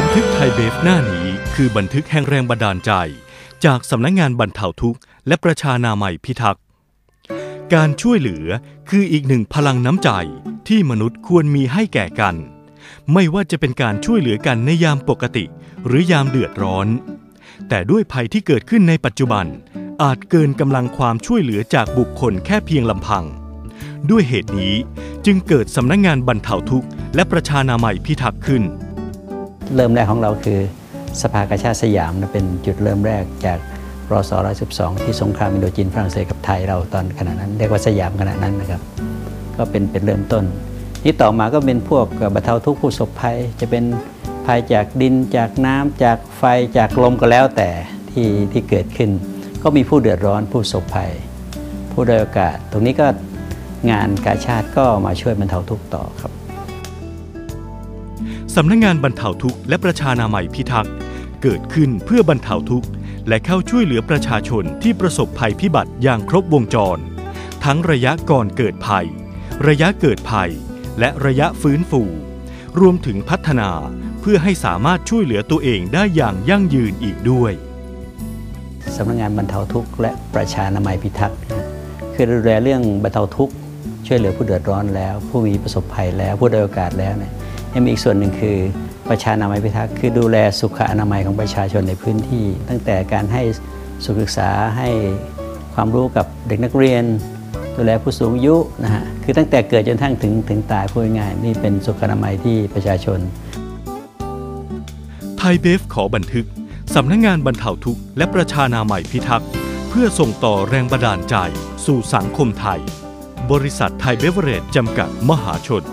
บันทึกไทยเบฟหน้านี้คือบันทึกแห่งแรงบันดาลใจ จากสำนักงานบรรเทาทุกข์ และประชานามัยพิทักษ์ การช่วยเหลือคืออีกหนึ่งพลังน้ำใจที่มนุษย์ควรมีให้แก่กัน ไม่ว่าจะเป็นการช่วยเหลือกันในยามปกติ หรือยามเดือดร้อน แต่ด้วยภัยที่เกิดขึ้นในปัจจุบัน อาจเกินกำลังความช่วยเหลือจากบุคคลแค่เพียงลำพัง ด้วยเหตุนี้จึงเกิดสำนักงานบรรเทาทุกข์ และประชานามัยพิทักษ์ขึ้น เริ่มแรกของเราคือ สภากาชาติสยามนะเป็นจุดเริ่มแรกจากรศ112 ที่สงครามอินโดจีนฝรั่งเศสกับไทยเราตอนขณะนั้น เรียกว่าสยามขณะนั้นนะครับ ก็เป็นเป็นเริ่มต้นที่ต่อมาก็เป็นพวกบรรเทาทุกข์ผู้สบภัย จะเป็นภัยจากดินจากน้ำจากไฟจากลมก็แล้วแต่ที่ที่เกิดขึ้น ก็มีผู้เดือดร้อนผู้สบภัย ผู้ด้อยโอกาส ตรงนี้ก็งานกาชาติก็มาช่วยบรรเทาทุกข์ต่อครับ สำนักงงานบรรเทาทุกข์และประชานามัยพิทักษ์ เกิดขึ้นเพื่อบรรเทาทุกข์ และเข้าช่วยเหลือประชาชนที่ประสบภัยพิบัติอย่างครบวงจร ทั้งระยะก่อนเกิดภัย ระยะเกิดภัย และระยะฟื้นฟู รวมถึงพัฒนาเพื่อให้สามารถช่วยเหลือตัวเองได้อย่างยั่งยืนอีกด้วยสำนักงานบรรเทาทุกข์และประชานามัยพิทักษ์คือดูแลเรื่องบรรเทาทุกข์ช่วยเหลือผู้เดือดร้อนแล้ว ผู้มีประสบภัยแล้วผู้ด้อยโอกาสแล้วเนี่ย ยังมีอีกส่วนหนึ่งคือประชานามัยพิทักษ์คือดูแลสุขอนามัยของประชาชนในพื้นที่ ตั้งแต่การให้สุขศึกษาให้ความรู้กับเด็กนักเรียน ดูแลผู้สูงอายุนะฮะคือตั้งแต่เกิดจนทั้งถึงถึงตายพูดง่ายนี่เป็นสุขอนามัยที่ประชาชน ไทยเบฟขอบันทึกสำนักงงานบรรเทาทุกข์และประชานามัยพิทักษ์เพื่อส่งต่อแรงบันดาลใจสู่สังคมไทย บริษัทไทยเบเวอเรจจำกัดมหาชน